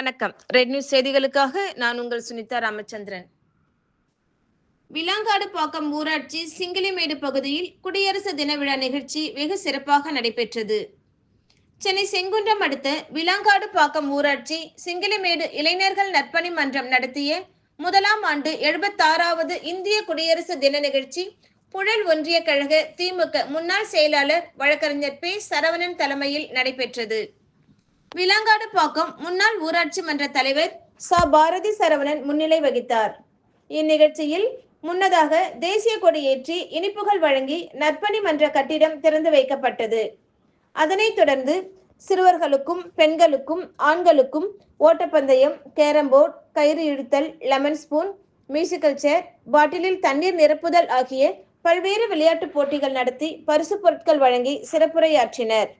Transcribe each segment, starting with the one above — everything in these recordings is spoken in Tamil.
வணக்கம். ரெட் நியூஸ் செய்திகளுக்காக நான் உங்கள் சுனிதா ராமச்சந்திரன். விலாங்காடு பாக்கம் ஊராட்சி சிங்கிலிமேடு பகுதியில் குடியரசு தின விழா நிகழ்ச்சி வெகு சிறப்பாக நடைபெற்றது. சென்னை செங்குன்றம் அடுத்த விலாங்காடு பாக்கம் ஊராட்சி சிங்கிலிமேடு இளைஞர்கள் நற்பணி மன்றம் நடத்திய முதலாம் ஆண்டு எழுபத்தாறாவது இந்திய குடியரசு தின நிகழ்ச்சி புழல் ஒன்றிய கழக திமுக முன்னாள் செயலாளர் வழக்கறிஞர் பே சரவணன் தலைமையில் நடைபெற்றது. விலாங்காடு பாக்கம் முன்னாள் ஊராட்சி மன்ற தலைவர் ச. பாரதி சரவணன் முன்னிலை வகித்தார். இந்நிகழ்ச்சியில் முன்னதாக தேசிய கொடியேற்றி இனிப்புகள் வழங்கி நற்பணி மன்ற கட்டிடம் திறந்து வைக்கப்பட்டது. அதனைத் தொடர்ந்து சிறுவர்களுக்கும் பெண்களுக்கும் ஆண்களுக்கும் ஓட்டப்பந்தயம் கேரம்போர்ட் கயிறு இழுத்தல் லெமன் ஸ்பூன் மியூசிக்கல் சேர் பாட்டிலில் தண்ணீர் நிரப்புதல் ஆகிய பல்வேறு விளையாட்டுப் போட்டிகள் நடத்தி பரிசு பொருட்கள் வழங்கி சிறப்புரையாற்றினர்.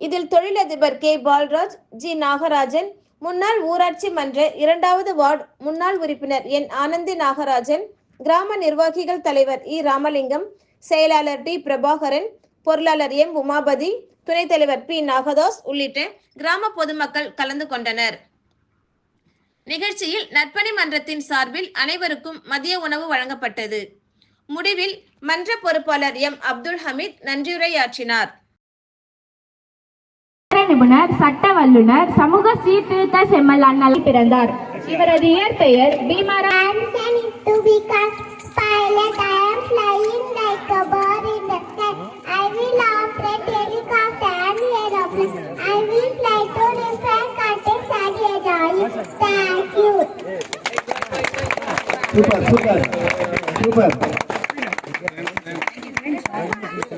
இதில் தொழிலதிபர் கே. பால்ராஜ் ஜி. நாகராஜன் முன்னாள் ஊராட்சி மன்ற இரண்டாவது வார்டு முன்னாள் உறுப்பினர் என். ஆனந்தி நாகராஜன் கிராம நிர்வாகிகள் தலைவர் இ. ராமலிங்கம் செயலாளர் டி. பிரபாகரன் பொருளாளர் எம். உமாபதி துணைத் தலைவர் பி. நாகதாஸ் உள்ளிட்ட கிராம பொதுமக்கள் கலந்து கொண்டனர். நிகழ்ச்சியில் நற்பணி மன்றத்தின் சார்பில் அனைவருக்கும் மதிய உணவு வழங்கப்பட்டது. முடிவில் மன்ற பொறுப்பாளர் எம். அப்துல் ஹமீத் நன்றியுரையாற்றினார். நிபுணர் சட்ட வல்லுனர் சமூக சீர்திருத்த செம்மல் அண்ணல் பிறந்தார் இவரது இயற்பெயர். Super super super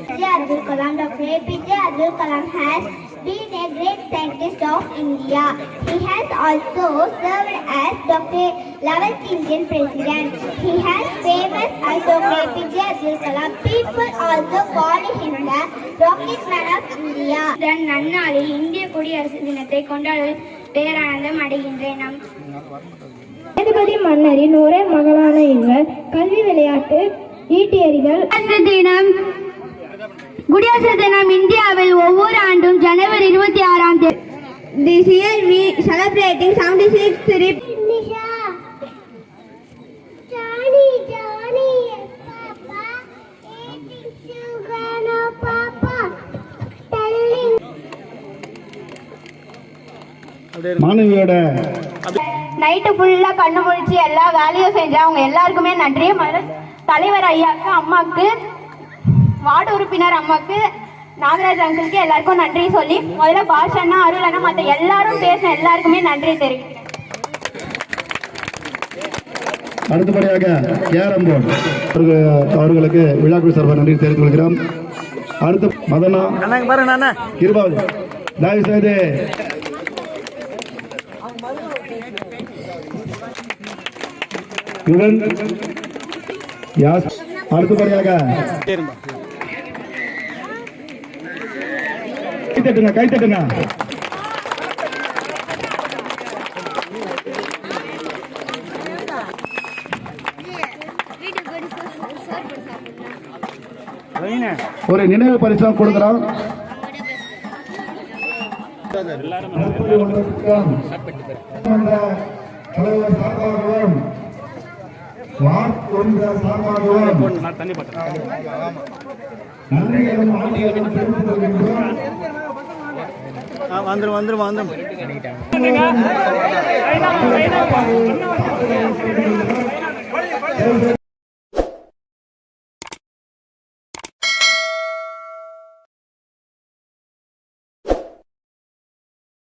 APJ Abdul Kalam, Dr. APJ Abdul Kalam has been a great scientist of India. He has also served as Dr. 11th Indian President. He has famous as Dr. APJ Abdul Kalam. People also call him the Rocket Man of India. இதன் நன்னாளில் இந்திய குடியரசு தினத்தை கொண்டாடுவதில் பேரானந்தம் அடைகின்றேன் நம் சேதுபதி மன்னரின் ஒரே மகளான இவர் கல்வி விளையாட்டு ஈட்டி எறிதல் குடியரசு தினம் குடியரசு தினம் This year we celebrating 76th Rep- Nisha. Johnny, Johnny, Papa, eating sugar, no Papa. Telling மாணவியோட நைட்டு ஃபுல்லா கண்ணு முழிச்சு எல்லா வேலையும் செஞ்ச அவங்க எல்லாருக்குமே நன்றி தலைவர் ஐயாக்கு அம்மாக்கு வார்டு உறுப்பினர் அம்மாக்கு நாகராஜ் அங்கிளுக்கு எல்லாருக்கும் நன்றி சொல்லி முதல்ல பாஷண்ணா அருள் அண்ணா மற்ற எல்லாரும் பேசின எல்லாருக்குமே நன்றி தெரிவிக்கிறேன். அடுத்தபடியாக கேரம்போர்ட் அவர்களுக்கு விழாக்குழு சார்பாக நன்றி தெரிவித்துக் கொள்கிறோம். அடுத்து மதனா இருபாவது தயவு செய்து இவன் யாஸ் அடுத்தபடியாக கை தட்டுங்க கை தட்டுங்க ஒரு நினைவு பரிசம் கொடுக்கிறோம். சார்பாகவும். வந்துடும் வந்துடும் வந்துடும் நன்றிகளும்